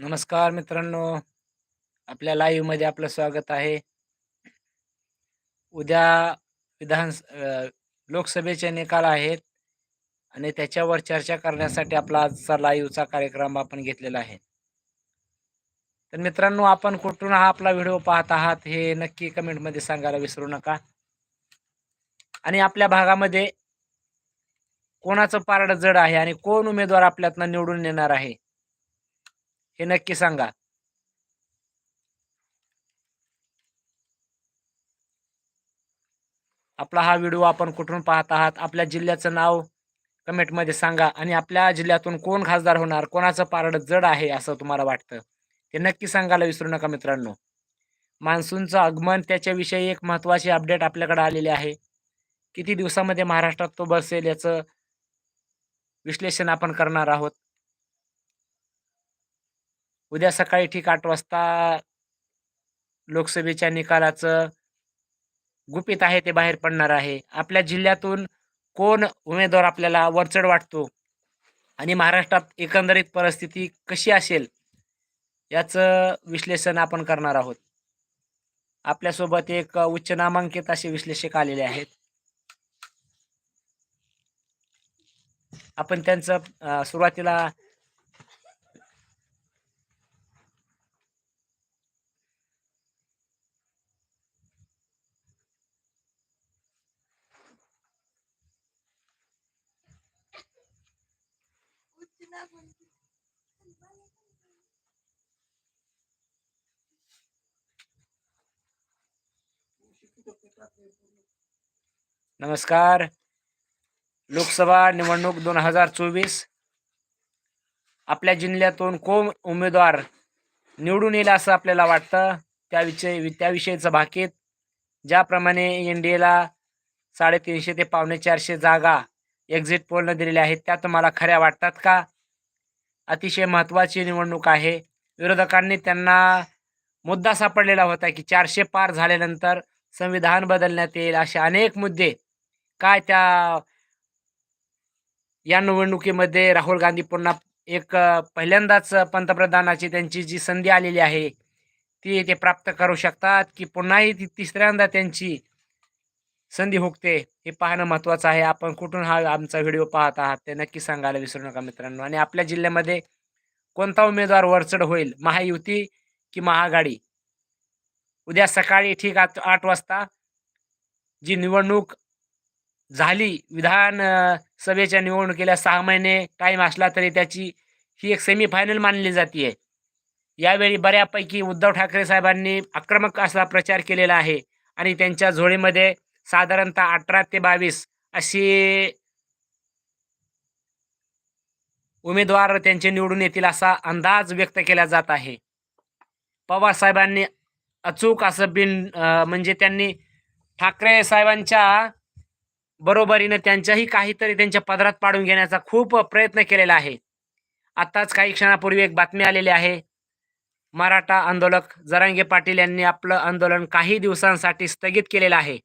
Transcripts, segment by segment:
नमस्कार मित्रांनो. आपल्या लाईव्हमध्ये आपलं स्वागत आहे. उद्या विधान लोकसभेचे निकाल आहेत आणि त्याच्यावर चर्चा करण्यासाठी आपला आजचा लाईव्हचा कार्यक्रम आपण घेतलेला आहे. तर मित्रांनो आपण कुठून हा आपला व्हिडिओ पाहत आहात हे नक्की कमेंटमध्ये सांगायला विसरू नका. आणि आपल्या भागामध्ये कोणाचं पारड जड आहे आणि कोण उमेदवार आपल्यातनं निवडून येणार आहे? हे नक्की सांगा. आपला हा व्हिडिओ आपण कुठून पाहत आहात आपल्या जिल्ह्याचं नाव कमेंटमध्ये सांगा आणि आपल्या जिल्ह्यातून कोण खासदार होणार कोणाचं पारड जड आहे असं तुम्हाला वाटतं ते नक्की सांगायला विसरू नका मित्रांनो. मान्सूनचं आगमन त्याच्याविषयी एक महत्त्वाची अपडेट आपल्याकडे आलेली आहे. किती दिवसामध्ये महाराष्ट्रात तो बसेल याचं विश्लेषण आपण करणार आहोत. उद्या सकाळी ठीक आठ वाजता लोकसभेच्या निकालाचं गुपित आहे ते बाहेर पडणार आहे. आपल्या जिल्ह्यातून कोण उमेदवार आपल्याला वरचढ वाटतो आणि महाराष्ट्रात एकंदरीत परिस्थिती कशी असेल याचं विश्लेषण आपण करणार आहोत. आपल्यासोबत एक उच्च नामांकित असे विश्लेषक आलेले आहेत. आपण त्यांचं सुरुवातीला नमस्कार. लोकसभा निवडणूक दोन हजार चोवीस. आपल्या जिल्ह्यातून कोण उमेदवार निवडून येईल असं आपल्याला वाटतं? त्याविषयी त्याविषयीचं भाकीत ज्याप्रमाणे एन डी एला साडेतीनशे ते पावणे चारशे जागा एक्झिट पोलनं दिलेल्या आहेत त्या तुम्हाला खऱ्या वाटतात का? अतिशय महत्त्वाची निवडणूक आहे. विरोधकांनी त्यांना मुद्दा सापडलेला होता की चारशे पार झाल्यानंतर संविधान बदलण्यात येईल असे अनेक मुद्दे काय त्या या निवडणुकीमध्ये राहुल गांधी पुन्हा एक पहिल्यांदाच पंतप्रधानाची त्यांची जी संधी आलेली आहे ती ते प्राप्त करू शकतात की पुन्हाही ती तिसऱ्यांदा त्यांची संधी हुकते हे पाहणं महत्त्वाचं आहे. आपण कुठून हा आमचा व्हिडिओ पाहत आहात ते नक्की सांगायला विसरू नका मित्रांनो. आणि आपल्या जिल्ह्यामध्ये कोणता उमेदवार वरचढ होईल? महायुती की महाआघाडी? उद्या सकाळी ठीक आठ आठ वाजता जी निवडणूक झाली विधान सभेच्या निवडणुकीला सहा महिने टाईम असला तरी त्याची ही एक सेमीफायनल मानली जाते यावेळी बऱ्यापैकी उद्धव ठाकरे साहेबांनी आक्रमक असा प्रचार केलेला आहे. आणि त्यांच्या झोळीमध्ये साधारणतः अठरा ते बावीस अशी उमेदवार त्यांचे निवडून येतील असा अंदाज व्यक्त केला जात आहे. पवार साहेबांनी अचूक असं बिन म्हणजे त्यांनी ठाकरे साहेबांच्या बरोबरीने त्यांच्याही काहीतरी त्यांच्या पदरात पाडून घेण्याचा खूप प्रयत्न केलेला आहे. आताच काही क्षणापूर्वी एक बातमी आलेली आहे. मराठा आंदोलक जरांगे पाटील यांनी आपलं आंदोलन काही दिवसांसाठी स्थगित केलेलं आहे.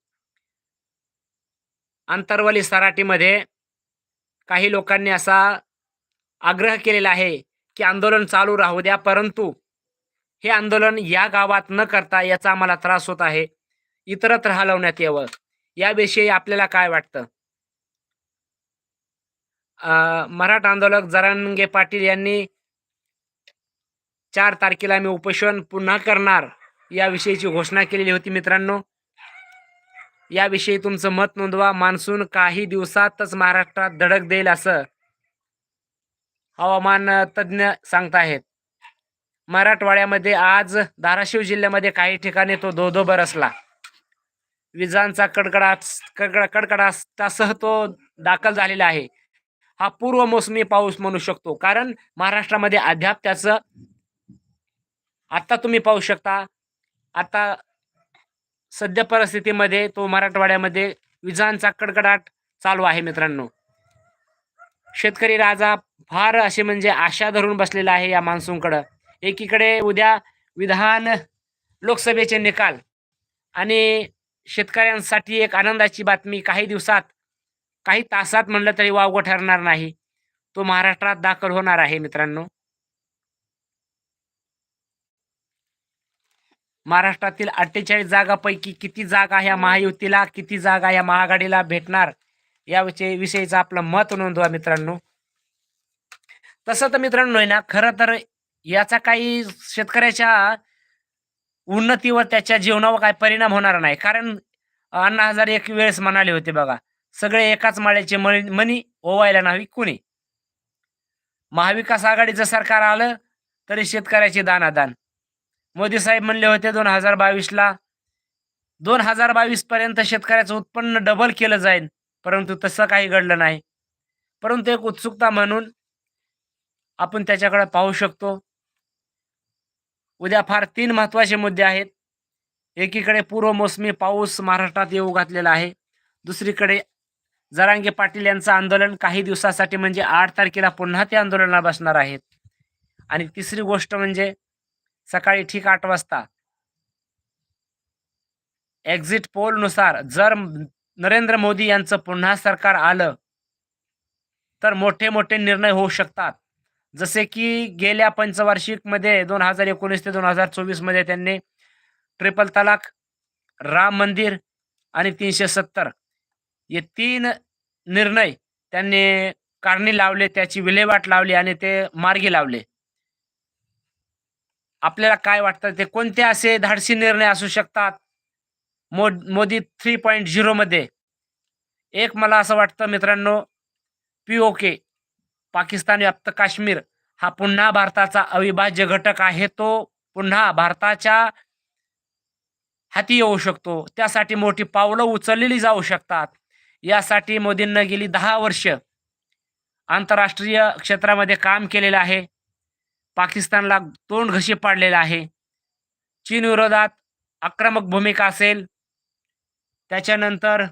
अंतरवली सराटीमध्ये काही लोकांनी असा आग्रह केलेला आहे की आंदोलन चालू राहू द्या परंतु हे आंदोलन या गावात न करता याचा आम्हाला त्रास होत आहे. इतरत्र हलवण्यात यावं. याविषयी आपल्याला काय वाटतं? मराठा आंदोलक जरांगे पाटील यांनी चार तारखेला मी उपोषण पुन्हा करणार याविषयीची घोषणा केलेली होती मित्रांनो. याविषयी तुमचं मत नोंदवा. मान्सून काही दिवसातच महाराष्ट्रात धडक देईल असं हवामान तज्ज्ञ सांगताहेत. मराठवाड्यामध्ये आज धाराशिव जिल्ह्यामध्ये काही ठिकाणी तो धोधो बरसला विजांचा कडकडाट कडकडा कडकडाटासह तो दाखल झालेला आहे. हा पूर्व मोसमी पाऊस म्हणू शकतो. कारण महाराष्ट्रामध्ये अद्याप त्याचं आता तुम्ही पाहू शकता. आता सध्या परिस्थितीमध्ये तो मराठवाड्यामध्ये विजांचा कडकडाट चालू आहे मित्रांनो. शेतकरी राजा फार असे म्हणजे आशा धरून बसलेला आहे या मान्सूनकडं. एकीकडे उद्या विधान लोकसभेचे निकाल आणि शेतकऱ्यांसाठी एक आनंदाची बातमी काही दिवसात काही तासात म्हणलं तरी वावगं ठरणार नाही. तो महाराष्ट्रात दाखल होणार आहे मित्रांनो. महाराष्ट्रातील अठ्ठेचाळीस जागापैकी किती जागा ह्या महायुतीला किती जागा या महाआघाडीला भेटणार? याविषयी विषयीचं आपलं मत नोंदवा मित्रांनो. तसं तर मित्रांनो आहे ना खरं तर याचा काही शेतकऱ्याच्या उन्नतीवर त्याच्या जीवनावर काही परिणाम होणार नाही. कारण अण्णा हजार एक वेळेस म्हणाले होते बघा सगळे एकाच माळ्याचे मणी मनी ओवायला नाही कुणी? महाविकास आघाडीचं सरकार आलं तरी शेतकऱ्याचे दानादान. मोदी साहेब म्हणले होते दोन हजार बावीसला दोन हजार बावीस पर्यंत शेतकऱ्याचं उत्पन्न डबल केलं जाईल परंतु तसं काही घडलं नाही. परंतु एक उत्सुकता म्हणून आपण त्याच्याकडे पाहू शकतो. उद्या फार तीन महत्त्वाचे मुद्दे आहेत. एकीकडे पूर्व मोसमी पाऊस महाराष्ट्रात येऊ घातलेला आहे. दुसरीकडे जरांगे पाटील यांचं आंदोलन काही दिवसासाठी म्हणजे आठ तारखेला पुन्हा ते आंदोलनाला बसणार आहेत. आणि तिसरी गोष्ट म्हणजे सकाळी ठीक आठ वाजता. एक्झिट पोलनुसार जर नरेंद्र मोदी यांचं पुन्हा सरकार आलं तर मोठे मोठे निर्णय होऊ शकतात. जसे की गेल्या पंचवार्षिकमध्ये दोन हजार एकोणीस ते दोन हजार चोवीसमध्ये त्यांनी ट्रिपल तलाक राम मंदिर आणि तीनशे सत्तर हे तीन निर्णय त्यांनी कारणी लावले त्याची विल्हेवाट लावली आणि ते मार्गी लावले. आपल्याला काय वाटतं? ते कोणते असे धाडसी निर्णय असू शकतात? मो मोदी थ्री पॉईंट झिरोमध्ये एक मला असं वाटतं मित्रांनो पी ओ के पाकिस्तान व्याप्त काश्मीर हा पुन्हा भारताचा अविभाज्य घटक आहे तो. पुन्हा भारताच्या हाती येऊ शकतो. त्यासाठी मोठी पावलं उचललेली जाऊ शकतात. यासाठी मोदींना गेली दहा वर्ष. आंतरराष्ट्रीय क्षेत्रामध्ये काम केलेलं आहे. पाकिस्तानला तोंड घशी पाडलेला आहे. चीन विरोधात आक्रमक भूमिका असेल. त्याच्यानंतर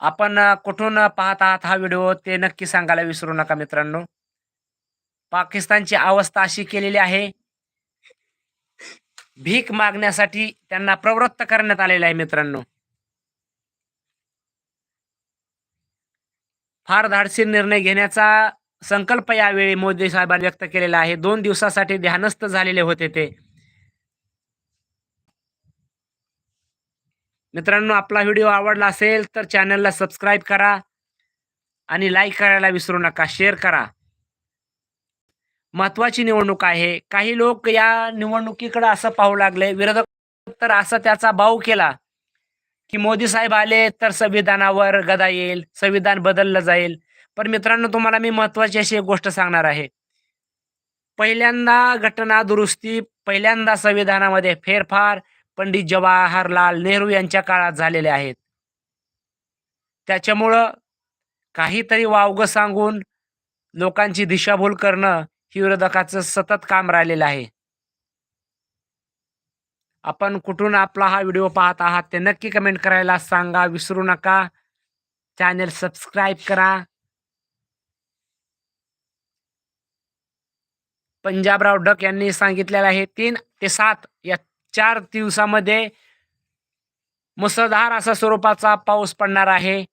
आपण कुठून पाहत आहात हा व्हिडिओ ते नक्की सांगायला विसरू नका मित्रांनो. पाकिस्तानची अवस्था अशी केलेली आहे. भीक मागण्यासाठी त्यांना प्रवृत्त करण्यात आलेलं आहे मित्रांनो. फार धाडसी निर्णय घेण्याचा संकल्प यावेळी मोदी साहेबांनी व्यक्त केलेला आहे. दोन दिवसासाठी ध्यानस्थ झालेले होते ते. मित्रांनो आपला व्हिडिओ आवडला असेल तर चॅनलला सबस्क्राईब करा आणि लाईक करायला विसरू नका शेअर करा. महत्वाची निवडणूक आहे. काही लोक या निवडणुकीकडे असं पाहू लागले. विरोधक तर असं त्याचा भाऊ केला. की मोदी साहेब आले तर संविधानावर गदा येईल संविधान बदललं जाईल. पण मित्रांनो तुम्हाला मी महत्वाची अशी एक गोष्ट सांगणार आहे. पहिल्यांदा घटना दुरुस्ती पहिल्यांदा संविधानामध्ये फेरफार पंडित जवाहरलाल नेहरू यांच्या काळात झालेले आहेत. त्याच्यामुळं काहीतरी वावगं सांगून लोकांची दिशाभूल करणं ही विरोधकाचं सतत काम राहिलेलं आहे. आपण कुठून आपला हा व्हिडिओ पाहत आहात ते नक्की कमेंट करायला सांगा विसरू नका. चॅनेल सबस्क्राईब करा. पंजाबराव डक यांनी सांगितलेलं आहे तीन ते सात या चार दिवसामध्ये मुसळधार असा स्वरूपाचा पाऊस पडणार आहे.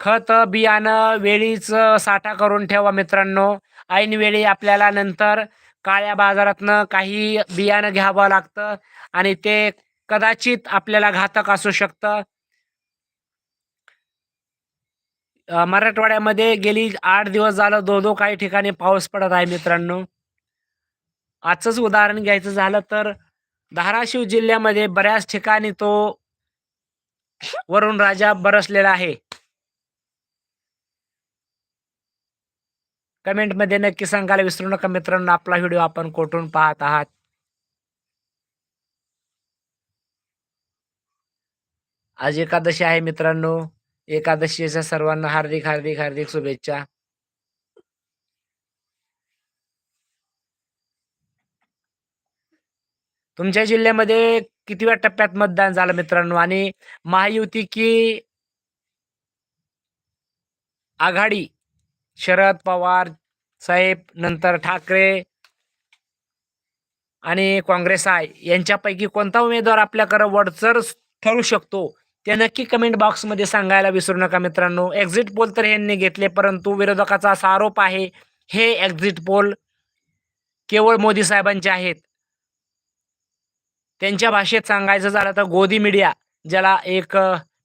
खत बियाणं वेळीच साठा करून ठेवा मित्रांनो. ऐनवेळी आपल्याला नंतर काळ्या बाजारातनं काही बियाणं घ्यावं लागतं आणि ते कदाचित आपल्याला घातक असू शकतं. मराठवाड्यामध्ये गेली आठ दिवस झालं दो दो काही ठिकाणी पाऊस पडत आहे मित्रांनो. आजचंच उदाहरण घ्यायचं झालं तर धाराशिव जिल्ह्यामध्ये बऱ्याच ठिकाणी तो वरुण राजा बरसलेला आहे. कमेंटमध्ये नक्की सांगायला विसरू नका मित्रांनो. आपला व्हिडिओ आपण कोठून पाहत आहात? आज एकादशी आहे मित्रांनो. एकादशीच्या सर्वांना हार्दिक हार्दिक हार्दिक शुभेच्छा. तुमच्या जिल्ह्यामध्ये कितीव्या टप्प्यात मतदान झालं मित्रांनो? आणि महायुती की आघाडी? शरद पवार साहेब नंतर ठाकरे आणि काँग्रेस आय यांच्यापैकी कोणता उमेदवार आपल्याकडे वडचर ठरू शकतो ते नक्की कमेंट बॉक्समध्ये सांगायला विसरू नका मित्रांनो. एक्झिट पोल तर यांनी घेतले परंतु विरोधकाचा असा आरोप आहे हे एक्झिट पोल केवळ मोदी साहेबांचे आहेत. त्यांच्या भाषेत सांगायचं झालं तर गोदी मीडिया ज्याला एक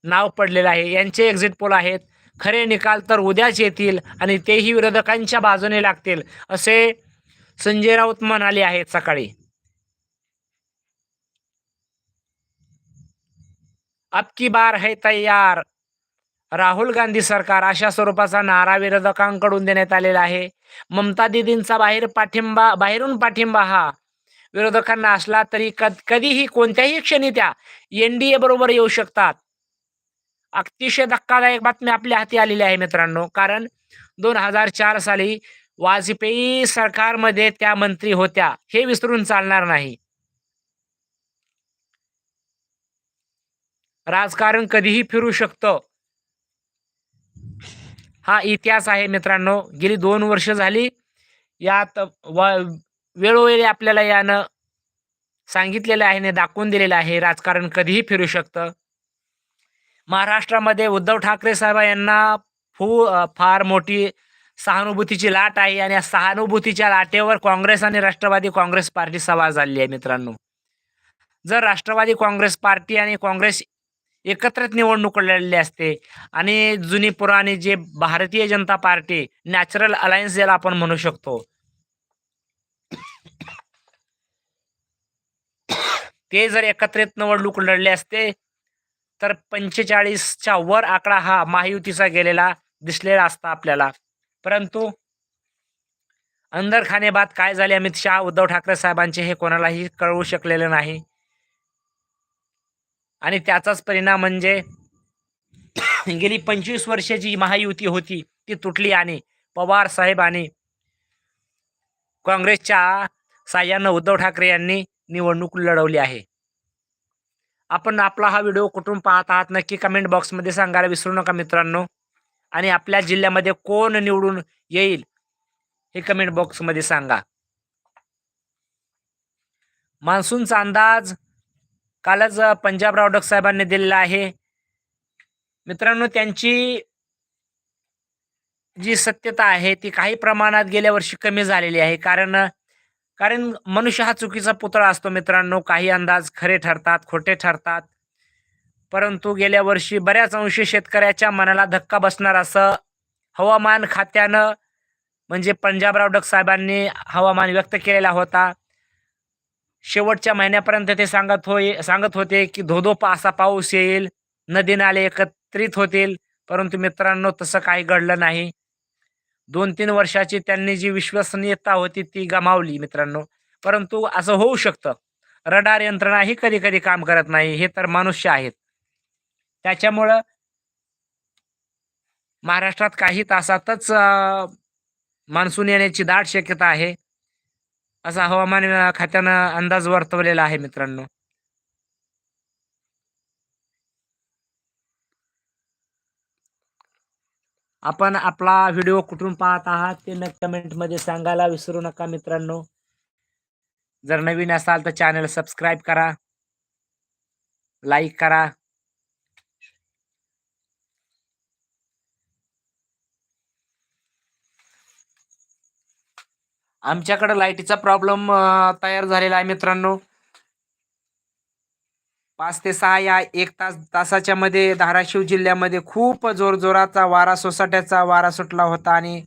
नाव पडलेलं आहे यांचे एक्झिट पोल आहेत. खरे निकाल तर उद्याच येतील आणि तेही विरोधकांच्या बाजूने लागतील असे संजय राऊत म्हणाले आहेत सकाळी. अबकी बार है तयार. राहुल गांधी सरकार अशा स्वरूपाचा नारा विरोधकांकडून देण्यात आलेला आहे. ममता दिदींचा बाहेर पाठिंबा बाहेरून पाठिंबा हा विरोधकांना असला तरी कधीही कोणत्याही क्षणी त्या एन डी ए बरोबर येऊ शकतात. अतिशय धक्कादायक बातमी आपल्या हाती आलेली आहे मित्रांनो. कारण दोन हजार चार साली वाजपेयी सरकारमध्ये त्या मंत्री होत्या. हे विसरून चालणार नाही. राजकारण कधीही फिरू शकतं. हा इतिहास आहे मित्रांनो. गेली दोन वर्ष झाली. यात व वेळोवेळी आपल्याला यानं सांगितलेलं आहे आणि दाखवून दिलेलं आहे. राजकारण कधीही फिरू शकतं. महाराष्ट्रामध्ये उद्धव ठाकरे साहेब यांना फू फार मोठी सहानुभूतीची लाट आहे आणि या सहानुभूतीच्या लाटेवर काँग्रेस आणि राष्ट्रवादी काँग्रेस पार्टी सवार झालेली आहे मित्रांनो. जर राष्ट्रवादी काँग्रेस पार्टी आणि काँग्रेस एकत्रित निवडणूक लढलेली असते आणि जुनी पुराणी जे Bharatiya Janata party natural alliance ज्याला आपण म्हणू शकतो ते जर एकत्रित निवडणूक लढले असते तर पंचेचाळीसच्या वर आकडा हा महायुतीचा गेलेला दिसलेला असता आपल्याला. परंतु अंदरखानेबात काय झाले? अमित शहा उद्धव ठाकरे साहेबांचे हे कोणालाही कळवू शकलेले नाही. आणि त्याचाच परिणाम म्हणजे गेली पंचवीस वर्षाची महायुती होती ती तुटली आणि पवार साहेब आणि काँग्रेसच्या साह्यानं उद्धव ठाकरे यांनी निवडणूक लढवली आहे. आपण आपला हा व्हिडिओ कुठून पाहत आहात नक्की कमेंट बॉक्समध्ये सांगायला विसरू नका मित्रांनो. आणि आपल्या जिल्ह्यामध्ये कोण निवडून येईल हे कमेंट बॉक्समध्ये सांगा. मान्सूनचा अंदाज कालच पंजाब पंजाबराव डक साहेबांनी दिलेला आहे. मित्रांनो त्यांची जी सत्यता आहे ती काही प्रमाणात गेल्या वर्षी कमी झालेली आहे. कारण कारण मनुष्य हा चुकीचा पुतळा असतो मित्रांनो. काही अंदाज खरे ठरतात खोटे ठरतात. परंतु गेल्या वर्षी बऱ्याच अंशी शेतकऱ्याच्या मनाला धक्का बसणार असं हवामान खात्यानं म्हणजे पंजाबराव डक साहेबांनी हवामान व्यक्त केलेला होता. शेवटच्या महिन्यापर्यंत ते सांगत होय सांगत होते की धोधो पा- असा पाऊस येईल नदी नाले एकत्रित होतील परंतु मित्रांनो तसं काही घडलं नाही. दोन तीन वर्षाची त्यांनी जी विश्वसनीयता होती ती गमावली मित्रांनो. परंतु असं होऊ शकतं. रडार यंत्रणा ही कधी कधी काम करत नाही हे तर मनुष्य आहेत. त्याच्यामुळं महाराष्ट्रात काही तासातच मान्सून येण्याची दाट शक्यता आहे. असा हवामान खात्यानं अंदाज वर्तवलेला आहे मित्रांनो. आपण आपला व्हिडिओ कुठून पाहत आहात ते न कमेंटमध्ये सांगायला विसरू नका मित्रांनो. जर नवीन असाल तर चॅनल सबस्क्राईब करा. लाईक करा. आमच्याकडे लाईटीचा प्रॉब्लेम तयार झालेला आहे मित्रांनो. पाच ते सहा या एक तास तासाच्या मध्ये धाराशिव जिल्ह्यामध्ये खूप जोरजोराचा वारा सोसाट्याचा वारा सुटला होता आणि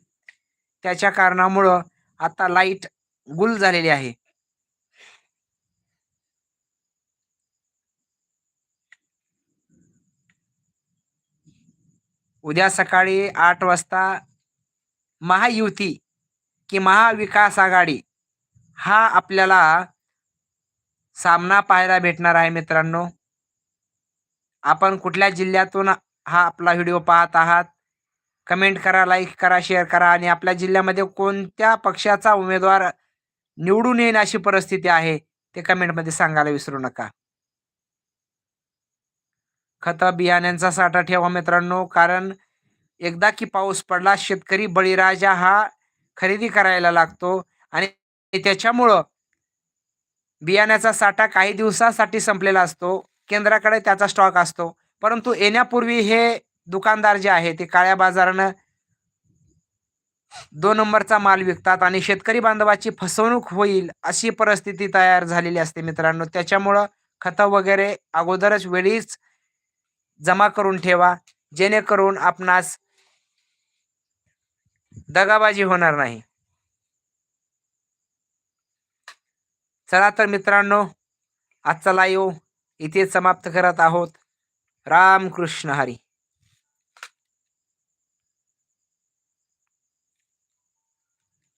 त्याच्या कारणामुळं आता लाइट गुल झालेली आहे. उद्या सकाळी आठ वाजता महायुती की महाविकास आघाडी हा आपल्याला सामना पाहायला भेटणार आहे मित्रांनो. आपण कुठल्या जिल्ह्यातून हा आपला व्हिडिओ पाहत आहात? कमेंट करा लाईक करा शेअर करा आणि आपल्या जिल्ह्यामध्ये कोणत्या पक्षाचा उमेदवार निवडून येईन अशी परिस्थिती आहे ते कमेंटमध्ये सांगायला विसरू नका. खतं बियाण्यांचा साठा ठेवा मित्रांनो कारण एकदा की पाऊस पडला शेतकरी बळीराजा हा खरेदी करायला लागतो आणि त्याच्यामुळं बियाण्याचा साठा काही दिवसासाठी संपलेला असतो. केंद्राकडे त्याचा स्टॉक असतो. परंतु येण्यापूर्वी हे दुकानदार जे आहे ते काळ्या बाजारानं दोन नंबरचा माल विकतात आणि शेतकरी बांधवाची फसवणूक होईल अशी परिस्थिती तयार झालेली असते मित्रांनो. त्याच्यामुळं खतं वगैरे अगोदरच वेळीच जमा करून ठेवा. जेणेकरून आपणास दगाबाजी होणार नाही. चला तर मित्रांनो आजचा लाईव्ह इथे समाप्त करत आहोत. राम कृष्ण हरी.